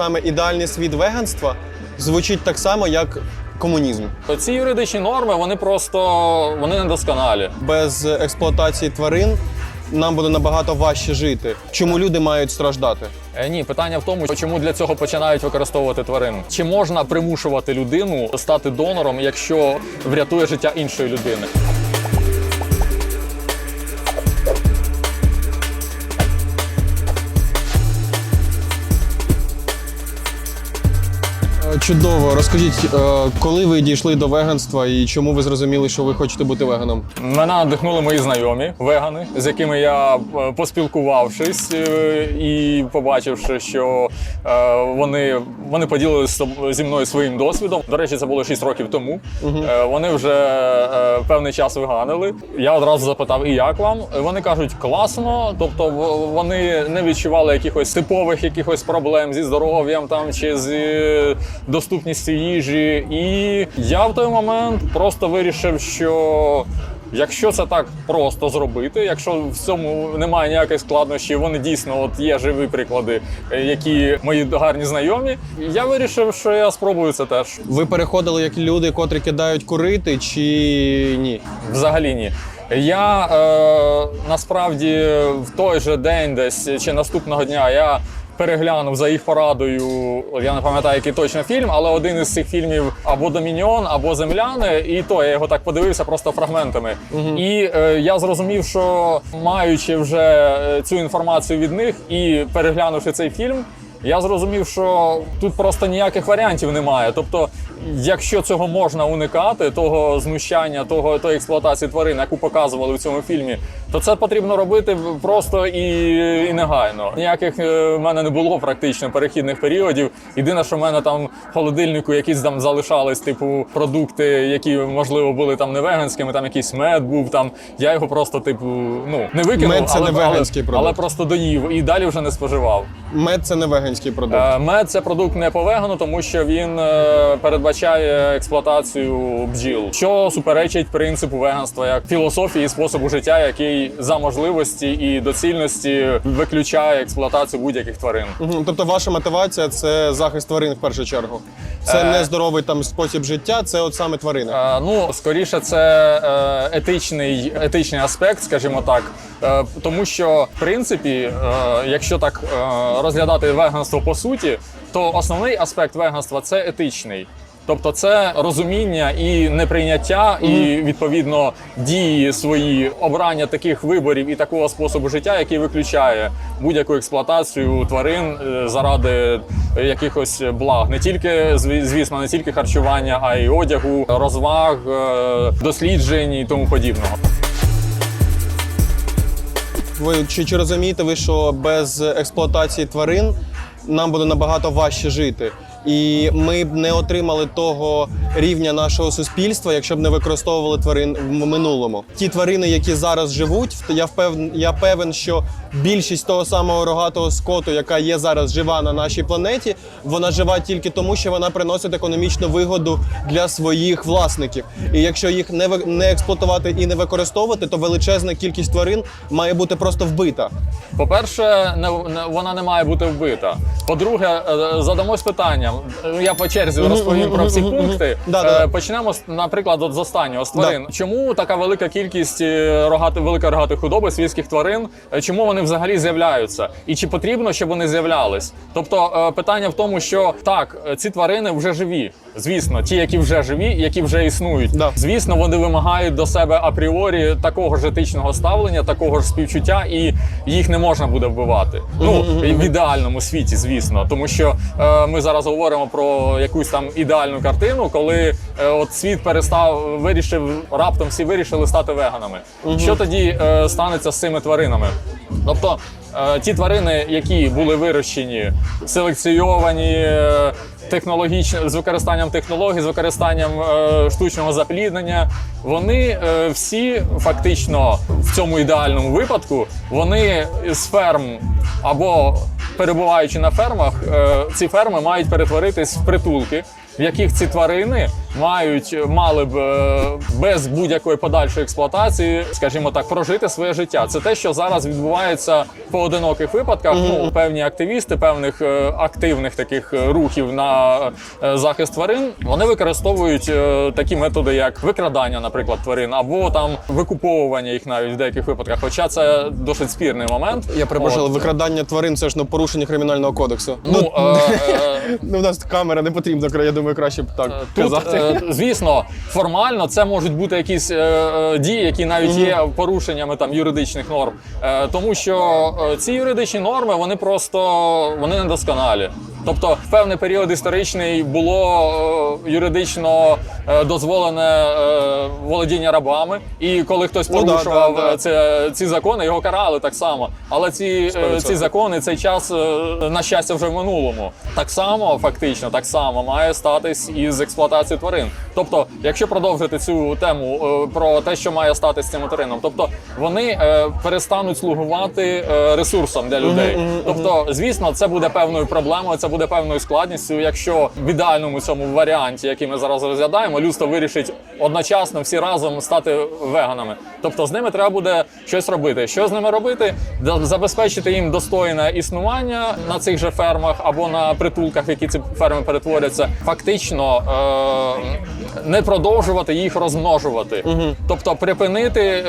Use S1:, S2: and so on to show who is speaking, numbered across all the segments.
S1: саме ідеальний світ веганства звучить так само, як комунізм.
S2: Ці юридичні норми вони просто вони недосконалі.
S1: Без експлуатації тварин нам буде набагато важче жити. Чому люди мають страждати?
S2: Е, Ні, питання в тому, чому для цього починають використовувати тварин. Чи можна примушувати людину стати донором, якщо врятує життя іншої людини?
S1: Чудово, розкажіть, е, коли ви дійшли до веганства і чому ви зрозуміли, що ви хочете бути веганом?
S2: Мене надихнули мої знайомі вегани, з якими я е, поспілкувавшись е, і побачивши, що вони, вони поділилися зі мною своїм досвідом. До речі, це було 6 років тому. Е, Вони вже певний час веганили. Я одразу запитав, і як вам? Вони кажуть, класно. Тобто вони не відчували якихось типових якихось проблем зі здоров'ям там чи з е, доступністю їжі. І я в той момент просто вирішив, що. Якщо це так просто зробити, якщо в цьому немає ніяких складнощів, вони дійсно от є живі приклади, е, які мої гарні знайомі. Я вирішив, що я спробую це теж.
S1: Ви переходили як люди, котрі кидають курити, чи ні?
S2: Взагалі ні. Я е, насправді в той же день, десь чи наступного дня, я переглянув за їх порадою. Я не пам'ятаю, який точно фільм, але один із цих фільмів або Домініон, або Земляни, і то я його так подивився просто фрагментами. І е, я зрозумів, що маючи вже е, цю інформацію від них і переглянувши цей фільм. Я зрозумів, що тут просто ніяких варіантів немає. Тобто, якщо цього можна уникати, того знущання, того тої експлуатації тварин, яку показували в цьому фільмі, то це потрібно робити просто і, і негайно. Ніяких е, в мене не було практично перехідних періодів. Єдине, що в мене там в холодильнику якісь там залишались, типу, продукти, які можливо були там не веганськими, там якийсь мед був там. Я його просто, типу, ну не викинув,
S1: Мед це
S2: але,
S1: не веганський
S2: але,
S1: продукт.
S2: але просто доїв і далі вже не споживав.
S1: Мед це не веганський продукт.
S2: Е, Мед це продукт не по вегану, тому що він е, передбачає експлуатацію бджіл, що суперечить принципу веганства як філософії і способу життя, який за можливості і доцільності виключає експлуатацію будь-яких тварин.
S1: Мгм. Тобто ваша мотивація це захист тварин в першу чергу. Це
S2: Е.
S1: не здоровий там спосіб життя, це от саме тварини.
S2: Е, ну, скоріше, це е, етичний, етичний аспект, скажімо так. Е, тому що, в принципі, е, якщо так розглядати веганство по суті, то основний аспект веганства це етичний. Тобто це розуміння і неприйняття, і відповідно дії свої обрання таких виборів і такого способу життя, який виключає будь-яку експлуатацію тварин е, заради якихось благ, не тільки звісно, не тільки харчування, а й одягу, розваг, е, досліджень і тому подібного.
S1: Ви чи, чи розумієте ви, що без експлуатації тварин нам буде набагато важче жити? І ми б не отримали того рівня нашого суспільства, якщо б не використовували тварин в минулому. Ті тварини, які зараз живуть, я впевнен, я певен, що більшість того самого рогатого скоту, яка є зараз жива на нашій планеті, вона жива тільки тому, що вона приносить економічну вигоду для своїх власників. І якщо їх не ви- не експлуатувати і не використовувати, то величезна кількість тварин має бути просто вбита.
S2: По-перше, не, не- вона не має бути вбита. По-друге, е, задамось питанням. Е, Я по черзі розповім про всі пункти.
S1: Да, да.
S2: Е, Почнемо, з- наприклад, от з останнього з тварин. Чому така велика кількість рогати, велика рогатих худоби, свійських тварин? Чому вони взагалі з'являються? І чи потрібно, щоб вони з'являлись? Тобто е, питання в тому, що так, е, ці тварини вже живі. Звісно, ті, які вже живі, які вже існують.
S1: Да.
S2: Звісно, вони вимагають до себе апріорі такого ж етичного ставлення, такого ж співчуття, і їх не можна буде вбивати. Ну в ідеальному світі, звісно, тому що е, ми зараз говоримо про якусь там ідеальну картину, коли е, от світ перестав вирішив раптом всі вирішили стати веганами. Що тоді е, станеться з цими тваринами? Тобто. е, Ті тварини, які були вирощені, селекційовані, е, з використанням технологій, з використанням е, штучного запліднення. Вони е, всі фактично в цьому ідеальному випадку вони з ферм або перебуваючи на фермах, е, ці ферми мають перетворитись в притулки. в яких ці тварини мають мали б е, без будь-якої подальшої експлуатації, скажімо так, прожити своє життя. Це те, що зараз відбувається в поодиноких випадках. Ну певні активісти, певних е, активних таких е, рухів на е, захист тварин, вони використовують е, такі методи, як викрадання, наприклад, тварин, або там викуповування їх навіть в деяких випадках. Хоча це досить спірний момент.
S1: Я але викрадання тварин це ж ну, порушення кримінального кодексу.
S2: Ну, е, е,
S1: Ну, у нас камера не потрібно, я думаю, краще б так
S2: Тут,
S1: казати.
S2: Е, звісно, формально це можуть бути якісь е, е, дії, які навіть є порушеннями там юридичних норм. Е, тому що ці юридичні норми вони просто вони недосконалі. Тобто, в певний період історичний було е, юридично е, дозволене е, володіння рабами, і коли хтось
S1: Ну да,
S2: порушував
S1: да, да.
S2: е, це, ці закони, його карали так само. Але ці, е,
S1: 100%.
S2: ці закони, цей час, е, на щастя, вже в минулому. Так само, фактично, так само має статись із експлуатацією тварин. Тобто, якщо продовжити цю тему е, про те, що має статись з цим тваринам, тобто вони е, перестануть слугувати е, ресурсом для людей. Тобто, звісно, це буде певною проблемою, це буде певною складністю, якщо в ідеальному цьому варіанті, який ми зараз розглядаємо, людство вирішить одночасно всі разом стати веганами. Тобто з ними треба буде щось робити. Що з ними робити? Забезпечити їм достойне існування на цих же фермах або на притулках, які ці ферми перетворяться. Фактично е- не продовжувати їх розмножувати. Тобто припинити е-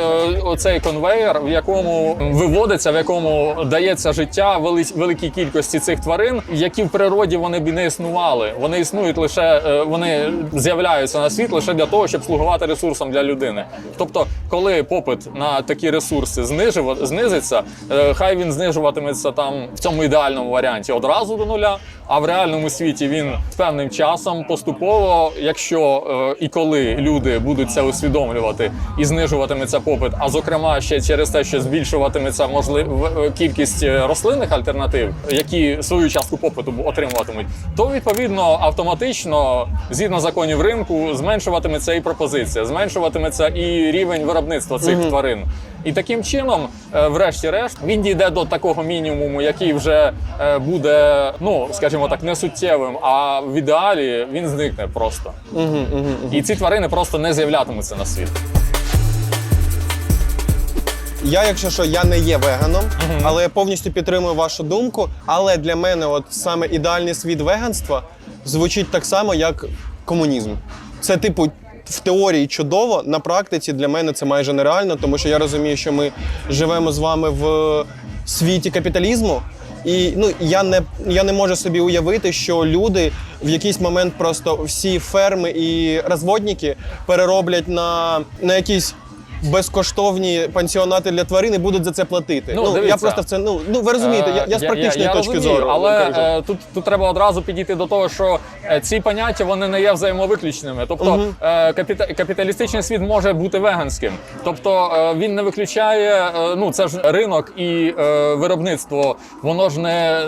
S2: оцей конвейер, в якому виводиться, в якому дається життя вели- великій кількості цих тварин, які в природі вони б не існували. Вони існують лише е, вони з'являються на світ лише для того, щоб слугувати ресурсом для людини. Тобто, коли попит на такі ресурси знижив, знизиться, е, хай він знижуватиметься там в цьому ідеальному варіанті одразу до нуля. А в реальному світі він з певним часом поступово, якщо е, і коли люди будуть це усвідомлювати і знижуватиметься попит, а зокрема ще через те, що збільшуватиметься можлив е, кількість е, рослинних альтернатив, які свою частку попиту отримуватимуть, то відповідно автоматично, згідно законів ринку, зменшуватиметься і пропозиція, зменшуватиметься і рівень виробництва цих тварин. І таким чином, е, врешті-решт, він дійде до такого мінімуму, який вже е, буде, ну скажімо так, не суттєвим, а в ідеалі він зникне просто. І ці тварини просто не з'являтимуться на світ.
S1: Я, якщо що, я не є веганом, але я повністю підтримую вашу думку. Але для мене, от саме ідеальний світ веганства звучить так само, як комунізм. Це, типу, в теорії чудово, на практиці для мене це майже нереально, тому що я розумію, що ми живемо з вами в світі капіталізму. І ну я не я не можу собі уявити, що люди в якийсь момент просто всі ферми і розводники перероблять на, на якісь безкоштовні пансіонати для тварин і будуть за це платити.
S2: Ну,
S1: я
S2: дивіться.
S1: просто в це ну ну ви розумієте, я, я з
S2: Е,
S1: практичної
S2: я
S1: точки
S2: розумію,
S1: зору.
S2: Але
S1: кажу.
S2: е, тут, тут треба одразу підійти до того, що е, ці поняття вони не є взаємовиключними. Тобто е, капіта- капіталістичний світ може бути веганським. Тобто е, він не виключає, е, ну це ж ринок і е, виробництво, воно ж не,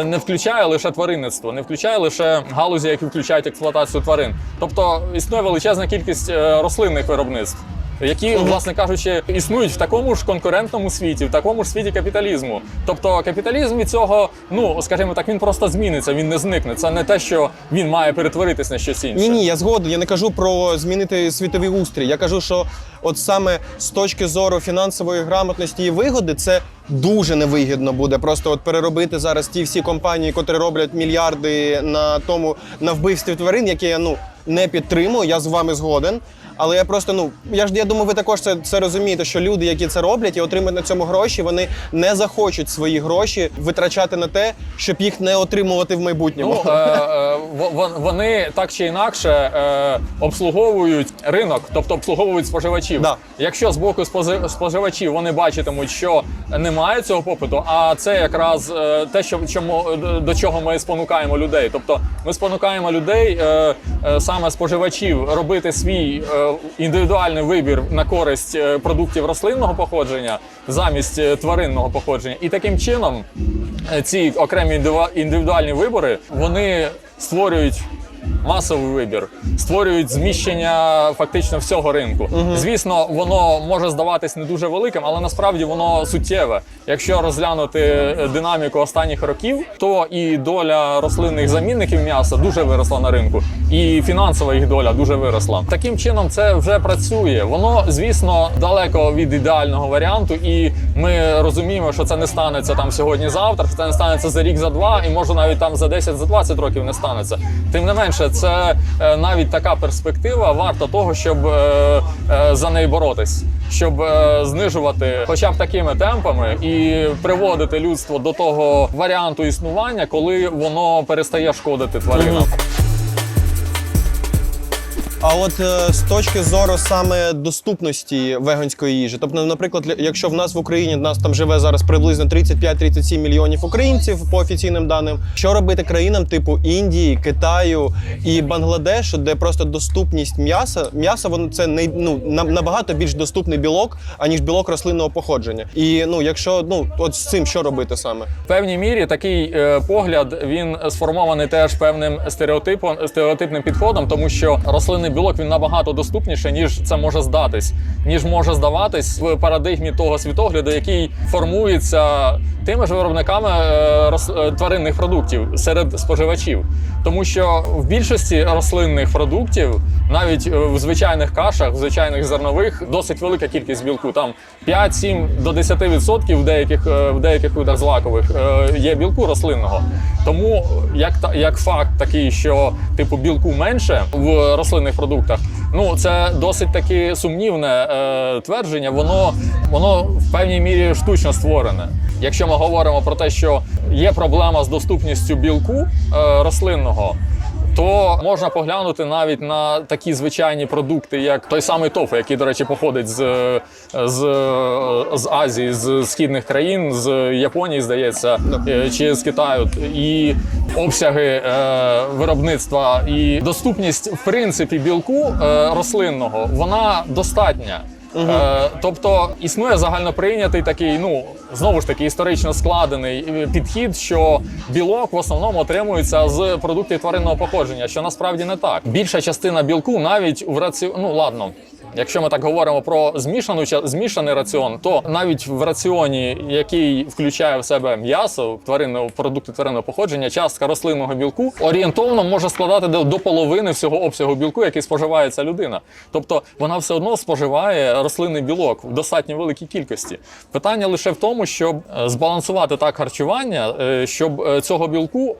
S2: е, не включає лише тваринництво, не включає лише галузі, які включають експлуатацію тварин. Тобто існує величезна кількість е, рослинних виробництв які, власне кажучи, існують в такому ж конкурентному світі, в такому ж світі капіталізму. Тобто капіталізм від цього, ну скажімо так, він просто зміниться, він не зникне. Це не те, що він має перетворитись на щось інше.
S1: Ні, ні, я згоден. Я не кажу про змінити світовий устрій. Я кажу, що от саме з точки зору фінансової грамотності і вигоди, це дуже невигідно буде. Просто от переробити зараз ті всі компанії, котрі роблять мільярди на тому на вбивстві тварин, які я ну не підтримую. Я з вами згоден. Але я просто ну я ж я думаю, ви також це, це розумієте, що люди, які це роблять і отримують на цьому гроші, вони не захочуть свої гроші витрачати на те, щоб їх не отримувати в майбутньому.
S2: Ну, е, е, вони так чи інакше е, обслуговують ринок, тобто обслуговують споживачів.
S1: Да.
S2: Якщо з боку споживачів вони бачитимуть, що немає цього попиту, а це якраз е, те, що чому до чого ми спонукаємо людей. Тобто ми спонукаємо людей, е, е, саме споживачів, робити свій е, індивідуальний вибір на користь е, продуктів рослинного походження замість е, тваринного походження, і таким чином е, ці окремі індивідуальні вибори вони створюють масовий вибір, створюють зміщення фактично всього ринку. Звісно, воно може здаватись не дуже великим, але насправді воно суттєве. Якщо розглянути е, динаміку останніх років, то і доля рослинних замінників м'яса дуже виросла на ринку, і фінансова їх доля дуже виросла. Таким чином, це вже працює. Воно, звісно, далеко від ідеального варіанту, і ми розуміємо, що це не станеться там сьогодні-завтра, що це не станеться за рік, за два, і може навіть там за 10, за 20 років не станеться. Тим не менше, це е, навіть така перспектива варта того, щоб е, е, за неї боротись, щоб знижувати хоча б такими темпами і приводити людство до того варіанту існування, коли воно перестає шкодити тваринам.
S1: А от е, з точки зору саме доступності веганської їжі, тобто, наприклад, якщо в нас в Україні нас там живе зараз приблизно 35-37 мільйонів українців по офіційним даним, що робити країнам типу Індії, Китаю і Бангладешу, де просто доступність м'яса, м'ясо воно це не ну на- набагато більш доступний білок, аніж білок рослинного походження. І ну, якщо ну от з цим що робити саме?
S2: В певній мірі такий е, погляд він сформований теж певним стереотипом стереотипним підходом, тому що рослинний білок він набагато доступніше, ніж це може здатись, ніж може здаватись в парадигмі того світогляду, який формується тими ж виробниками е, е, тваринних продуктів серед споживачів. Тому що в більшості рослинних продуктів, навіть е, в звичайних кашах, в звичайних зернових, досить велика кількість білку. Там 5-7 до 10% в деяких в деяких видах злакових є білку рослинного. Тому як як факт такий, що типу білку менше в рослинних продуктах, ну це досить таки сумнівне е, твердження. Воно воно в певній мірі штучно створене. Якщо ми говоримо про те, що є проблема з доступністю білку е, рослинного. То можна поглянути навіть на такі звичайні продукти, як той самий тофу, який, до речі, походить з, з, з Азії, з східних країн, з Японії, здається, е, чи з Китаю. І обсяги е, виробництва і доступність, в принципі, білку е, рослинного вона достатня. Е, тобто існує загальноприйнятий такий, ну знову ж таки, історично складений е, підхід, що білок в основному отримується з продуктів тваринного походження, що насправді не так. Більша частина білку навіть в раціону, ну ладно. Якщо ми так говоримо про змішану змішаний раціон, то навіть в раціоні, який включає в себе м'ясо, тваринного продукти тваринного походження, частка рослинного білку орієнтовно може складати до, до половини всього обсягу білку, який споживає ця людина. Тобто вона все одно споживає рослинний білок в достатньо великій кількості. Питання лише в тому, щоб е, збалансувати так харчування, е, щоб е, цього білку,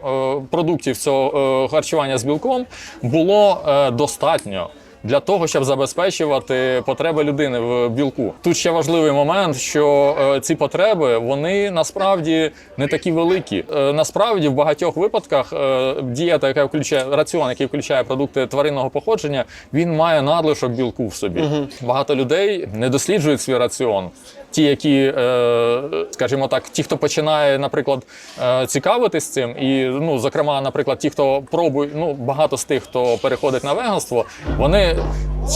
S2: продуктів цього харчування з білком було достатньо для того, щоб забезпечувати потреби людини в білку. Тут ще важливий момент, що е, ці потреби вони насправді не такі великі. Е, насправді, в багатьох випадках е, дієта, яка включає раціон, який включає продукти тваринного походження, він має надлишок білку в собі. Багато людей не досліджують свій раціон. Ті, які, е, скажімо так, ті, хто починає, наприклад, е, цікавитись цим, і ну, зокрема, наприклад, ті, хто пробує, ну багато з тих, хто переходить на веганство, вони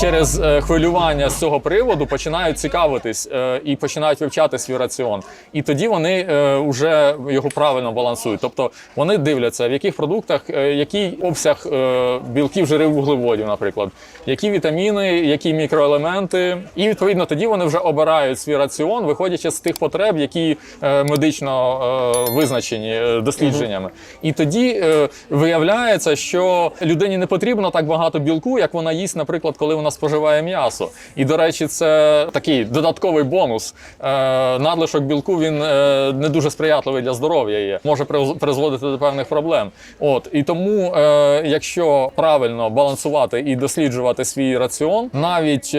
S2: через е, хвилювання з цього приводу починають цікавитись і починають вивчати свій раціон. І тоді вони вже його правильно балансують. Тобто вони дивляться, в яких продуктах який обсяг білків, жирів, вуглеводів, наприклад, які вітаміни, які мікроелементи, і відповідно тоді вони вже обирають свій раціон, виходячи з тих потреб, які е, медично е, визначені е, дослідженнями. І тоді виявляється, що людині не потрібно так багато білку, як вона їсть, наприклад, коли вона споживає м'ясо. І до речі, це такий додатковий бонус. Надлишок білку він не дуже сприятливий для здоров'я є, може призводити до певних проблем. От і тому, якщо правильно балансувати і досліджувати свій раціон, навіть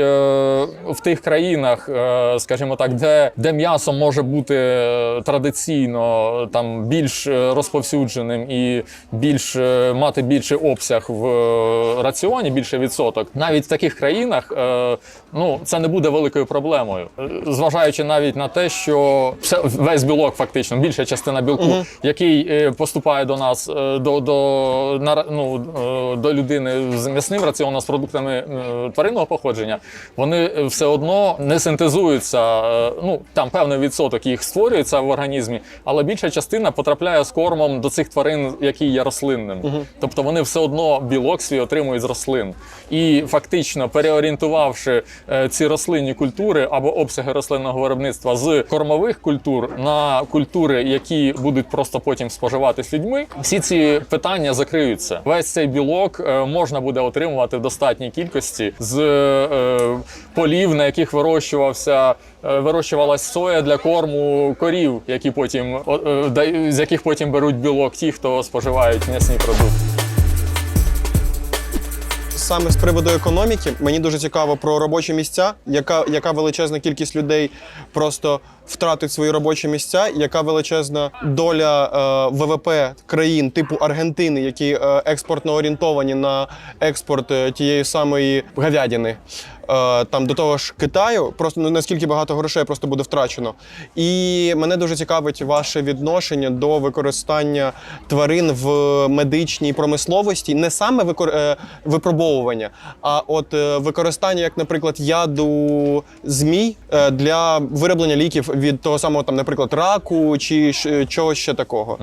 S2: в тих країнах, скажімо так, де, де м'ясо може бути е, традиційно там більш е, розповсюдженим і більш е, мати більший обсяг в е, раціоні, більше відсоток, навіть в таких країнах е, ну, це не буде великою проблемою, Е, зважаючи навіть на те, що все, весь білок, фактично, більша частина білку, який е, поступає до нас е, до, до, на, ну, е, до людини з м'ясним раціоном з продуктами е, тваринного походження, вони е, все одно не синтезуються. Ну там певний відсоток їх створюється в організмі, але більша частина потрапляє з кормом до цих тварин, які є рослинним. Тобто вони все одно білок свій отримують з рослин. І фактично переорієнтувавши е, ці рослинні культури або обсяги рослинного виробництва з кормових культур на культури, які будуть просто потім споживатись людьми, всі ці питання закриються. Весь цей білок е, можна буде отримувати в достатній кількості з е, полів, на яких вирощувався. е, Вирощувалась соя для корму корів, які потім е, з яких потім беруть білок ті, хто споживають м'ясні продукти.
S1: Саме з приводу економіки, мені дуже цікаво про робочі місця, яка, яка величезна кількість людей просто втратить свої робочі місця, яка величезна доля е, ВВП країн типу Аргентини, які е, експортно орієнтовані на експорт е, тієї самої говядини. Е, там до того ж Китаю, просто ну, наскільки багато грошей просто буде втрачено. І мене дуже цікавить ваше відношення до використання тварин в медичній промисловості, не саме викор... е, випробовування, а от е, використання, як, наприклад, яду змій для вироблення ліків від того самого, там, наприклад, раку чи чогось ще такого.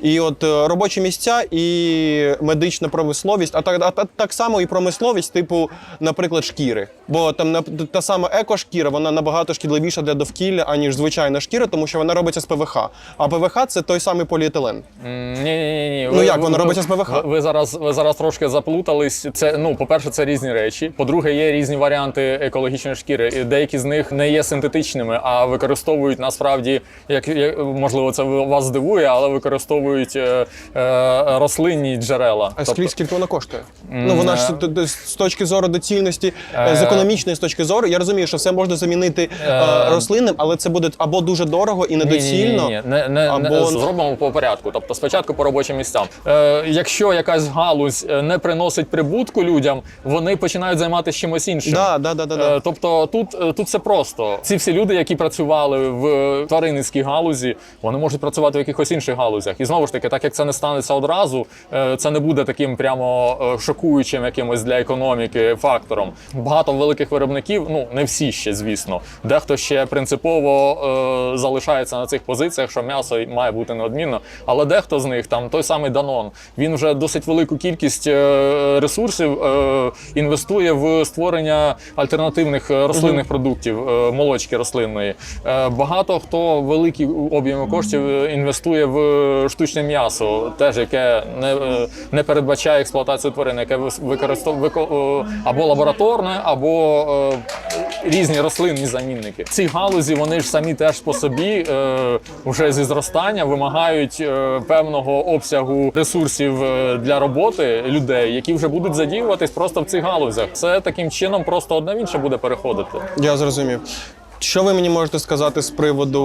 S1: І от е, робочі місця і медична промисловість, а так, а та- так само і промисловість, типу, наприклад, шкіри. Бо там та сама екошкіра, вона набагато шкідливіша для довкілля, аніж звичайна шкіра, тому що вона робиться з ПВХ. А ПВХ це той самий поліетилен.
S2: Ні, ні, ні.
S1: Ну, як, воно робиться з ПВХ?
S2: Ви, ви зараз ви зараз трошки заплутались. Це ну, по-перше, це різні речі. По-друге, є різні варіанти екологічної шкіри. І Деякі з них не є синтетичними, а використовують насправді, як, можливо, це вас здивує, але використовують е, е, рослинні джерела.
S1: А скільки, скільки вона коштує? Ну вона ж т- з точки зору доцільності, е, з
S2: Е.
S1: економічної з точки зору. Я розумію, що все можна замінити е,
S2: Е.
S1: рослинним, але це буде або дуже дорого і недоцільно.
S2: Ні, ні, ні, Не, не,
S1: або-
S2: не, зробимо по порядку. Тобто спочатку по робочим місцям. Е, якщо якась галузь е, не приносить прибутку людям, вони починають займатися чимось іншим.
S1: Да, да, да, да, да.
S2: Е, Тобто тут, е, тут все просто. Ці всі люди, які працювали в тваринницькій галузі, вони можуть працювати в якихось інших галузях. І знову ж таки, так як це не станеться одразу, е, це не буде таким прямо е, шокуючим якимось для економіки фактором. Багато великих виробників, ну не всі ще, звісно. Дехто ще принципово е, залишається на цих позиціях, що м'ясо має бути неодмінно. Але дехто з них, там той самий Данон, він вже досить велику кількість е, ресурсів е, інвестує в створення альтернативних рослинних продуктів, е, молочки рослинної. Е, багато хто великі об'єми коштів е, інвестує в штучне м'ясо, теж яке не, е, не передбачає експлуатацію тварин, яке використовує або лабораторне, або е, різні рослинні замінники. Ці галузі вони ж самі теж по собі е, вже зі зростання вимагають е, певного обсягу ресурсів е, для роботи людей, які вже будуть задіюватись просто в цих галузях. Це таким чином просто одне в інше буде переходити.
S1: Я зрозумів. Що ви мені можете сказати з приводу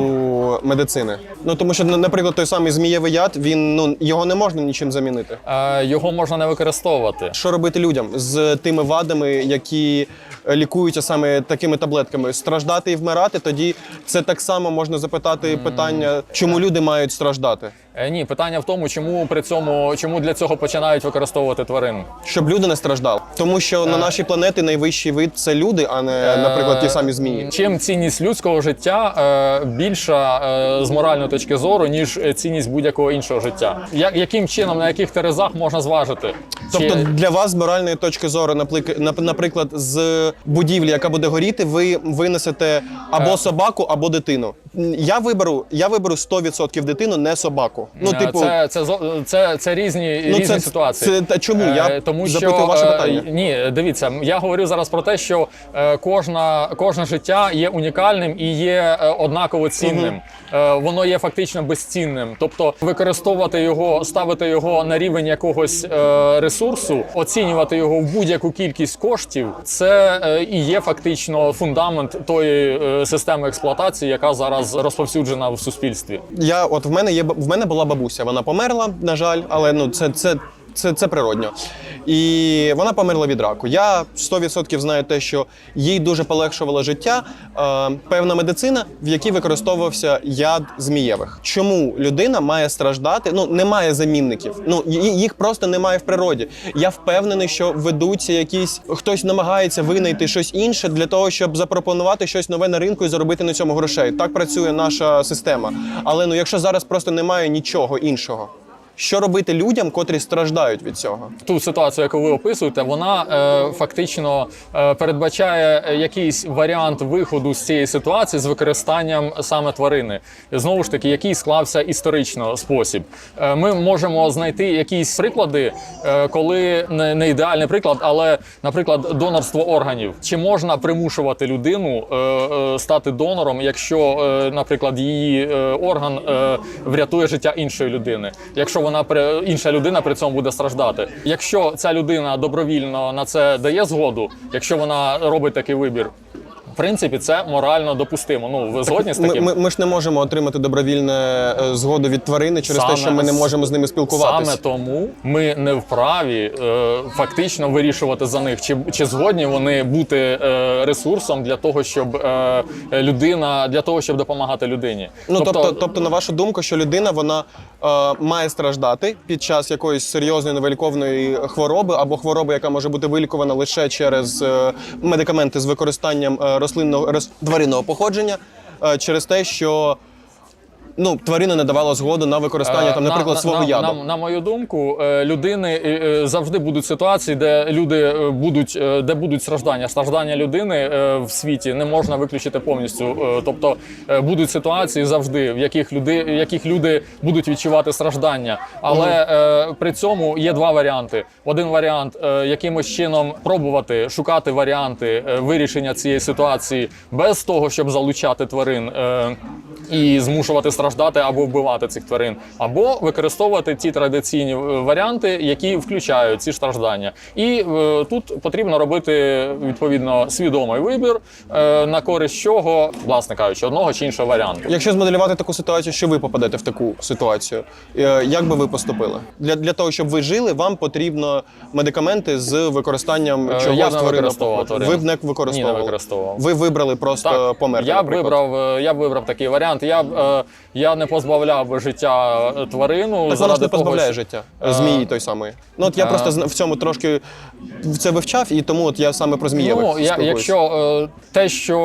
S1: медицини? Ну тому що, на- наприклад, той самий змієвий яд, він ну його не можна нічим замінити.
S2: Е, його можна не використовувати.
S1: Що робити людям з тими вадами, які е, лікуються саме такими таблетками? Страждати і вмирати? Тоді це так само можна запитати питання, чому люди мають страждати?
S2: Е, ні, питання в тому, чому при цьому чому для цього починають використовувати тварин.
S1: Щоб люди не страждали, тому що на нашій планеті найвищий вид це люди, а не, наприклад, ті самі змії.
S2: Чим цінність людського життя е, більша е, з моральної точки зору, ніж е, цінність будь-якого іншого життя. Я, яким чином, на яких терезах можна зважити?
S1: Тобто
S2: Чи-
S1: для вас з моральної точки зору, наприклад, з будівлі, яка буде горіти, ви винесете або собаку, або дитину. Я виберу, я виберу 100% дитину, не собаку. Ну, типу,
S2: це, це, це, це різні,
S1: Ну,
S2: різні
S1: це-
S2: ситуації.
S1: це- та чому? Я
S2: Е, тому що,
S1: запитую ваше
S2: е,
S1: питання.
S2: Ні, дивіться, я говорю зараз про те, що е, кожна, кожне життя є унікальним і є однаково цінним. Е, воно є фактично безцінним. Тобто використовувати його, ставити його на рівень якогось е, ресурсу, оцінювати його в будь-яку кількість коштів, це е, і є фактично фундамент тої е, системи експлуатації, яка зараз розповсюджена в суспільстві.
S1: я от в мене є в мене була бабуся. Вона померла, на жаль, але ну це, це це, це природньо. І вона померла від раку. Я 100% знаю те, що їй дуже полегшувало життя е, певна медицина, в якій використовувався яд змієвих. Чому людина має страждати? Ну немає замінників. Ну їх просто немає в природі. Я впевнений, що ведуться якісь хтось намагається винайти щось інше для того, щоб запропонувати щось нове на ринку і заробити на цьому грошей. Так працює наша система. Але ну, якщо зараз просто немає нічого іншого, що робити людям, котрі страждають від цього?
S2: Ту ситуацію, яку ви описуєте, вона е, фактично е, передбачає е, якийсь варіант виходу з цієї ситуації з використанням саме тварини. Знову ж таки, який склався історично спосіб. Е, ми можемо знайти якісь приклади, е, коли не, не ідеальний приклад, але, наприклад, донорство органів. Чи можна примушувати людину е, е, стати донором, якщо, е, наприклад, її е, орган е, врятує життя іншої людини? Якщо вона інша людина при цьому буде страждати. Якщо ця людина добровільно на це дає згоду, якщо вона робить такий вибір. В принципі, це морально допустимо. Ну, ви згодні з
S1: Ми,
S2: таким?
S1: ми, ми ж не можемо отримати добровільне е, згоду від тварини через те, що ми не можемо з ними спілкуватися.
S2: Саме тому ми не вправі е, фактично вирішувати за них, чи, чи згодні вони бути е, ресурсом для того, щоб е, людина для того, щоб допомагати людині.
S1: Ну тобто, тобто, на вашу думку, що людина вона е, має страждати під час якоїсь серйозної невиліковної хвороби або хвороби, яка може бути вилікувана лише через е, медикаменти з використанням е, рослинного роз- тваринного походження, е, через те, що ну тварина не давала згоду на використання там,
S2: Е,
S1: наприклад,
S2: на,
S1: свого
S2: на,
S1: яду.
S2: На, на мою думку, е, людини е, завжди будуть ситуації, де люди будуть, де будуть страждання. Страждання людини в світі не можна виключити повністю. Тобто будуть ситуації завжди, в яких люди, в яких люди будуть відчувати страждання. Але е, при цьому є два варіанти. Один варіант якимось чином пробувати шукати варіанти вирішення цієї ситуації без того, щоб залучати тварин. і змушувати страждати або вбивати цих тварин, або використовувати ті традиційні е, варіанти, які включають ці страждання. І е, тут потрібно робити відповідно свідомий вибір е, на користь чого, власне кажучи, одного чи іншого варіанту.
S1: Якщо змоделювати таку ситуацію, що ви попадете в таку ситуацію, е, як би ви поступили? Для, для того, щоб ви жили, вам потрібно медикаменти з використанням
S2: Е,
S1: чогось
S2: я б не
S1: тваринного
S2: використовував
S1: походження.
S2: тварин.
S1: Ви б не використовували?
S2: Ні, не використовував.
S1: Ви вибрали просто померти,
S2: я б
S1: наприклад.
S2: вибрав, е, я б вибрав такий варіант. Я б е, я не позбавляв би життя е, тварину.
S1: Так вона ж не позбавляє життя змії той самої. Ну от я
S2: Е.
S1: просто в цьому трошки це вивчав, і тому от я саме про змієвих
S2: Ну, я, якщо е, те, що,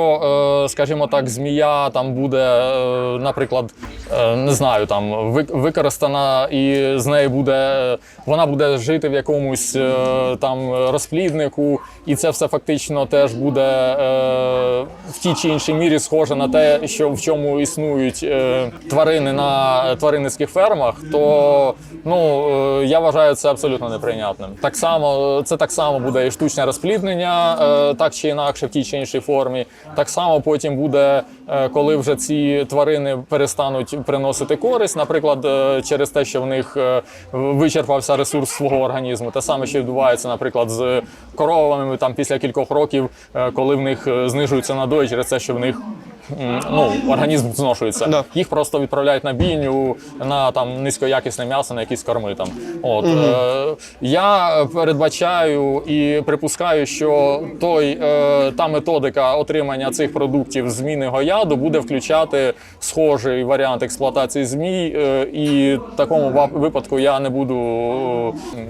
S2: е, скажімо так, змія там буде, е, наприклад, е, не знаю, там ви- використана і з нею буде, е, вона буде жити в якомусь е, там розпліднику, і це все фактично теж буде е, в тій чи іншій мірі схоже на те, що в чому існують е, тварини на тваринницьких фермах, то ну е, я вважаю це абсолютно неприйнятним. Так само це так само буде і штучне розпліднення, е, так чи інакше, в тій чи іншій формі. Так само потім буде, е, коли вже ці тварини перестануть приносити користь, наприклад, через те, що в них вичерпався ресурс свого організму. Те саме, що відбувається, наприклад, з коровами там після кількох років, коли в них знижується надої через те, що в них ну, організм зношується.
S1: Да.
S2: Їх просто відправляють на бійню, на там низькоякісне м'ясо, на якісь корми. Там. От, е, я передбачаю і припускаю, що той, е, та методика отримання цих продуктів змінного яду буде включати схожий варіант експлуатації змій, е, і в такому випадку я не буду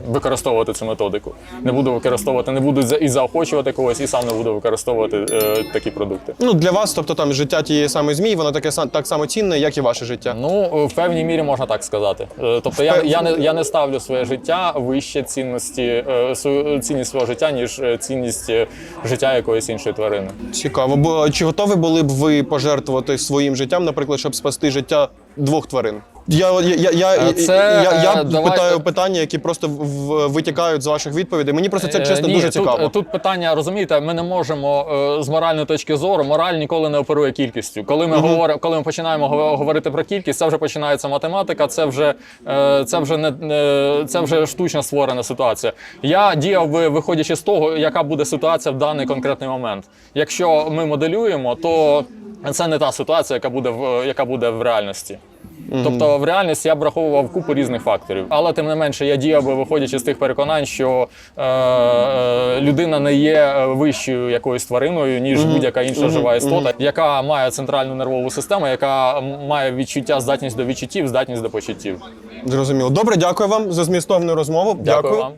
S2: використовувати цю методику. Не буду використовувати, не буду і заохочувати когось, і сам не буду використовувати е, такі продукти.
S1: Ну для вас, тобто там життя тієї самої змії, воно таке так само цінне, як і ваше життя.
S2: Ну, в певній мірі можна так сказати. Е, Тобто я, я, не, я не ставлю своє життя вище цінності, е, цінність свого життя, ніж е, цінність е, життя якоїсь іншої тварини.
S1: Цікаво. Бо чи готові були б ви пожертвувати своїм життям, наприклад, щоб спасти життя двох тварин? Я, я, я,
S2: Е, це,
S1: я, я
S2: е, давайте-
S1: питаю питання, які просто витікають з ваших відповідей. Мені просто це
S2: Е,
S1: чесно
S2: ні,
S1: дуже
S2: тут,
S1: цікаво.
S2: Тут питання, розумієте, ми не можемо з моральної точки зору, мораль ніколи не оперує кількістю. Коли ми говоримо, коли ми починаємо говорити про кількість, це вже починається математика, це вже, це вже не це вже штучно створена ситуація. Я діяв би виходячи з того, яка буде ситуація в даний конкретний момент. Якщо ми моделюємо, то це не та ситуація, яка буде в яка буде в реальності. Тобто, в реальності я б враховував купу різних факторів. Але тим не менше, я діяв би виходячи з тих переконань, що е, е, людина не є вищою якоюсь твариною, ніж будь-яка інша жива істота, яка має центральну нервову систему, яка має відчуття, здатність до відчуттів, здатність до почуттів.
S1: Зрозуміло. Добре, дякую вам за змістовну розмову.
S2: Дякую вам.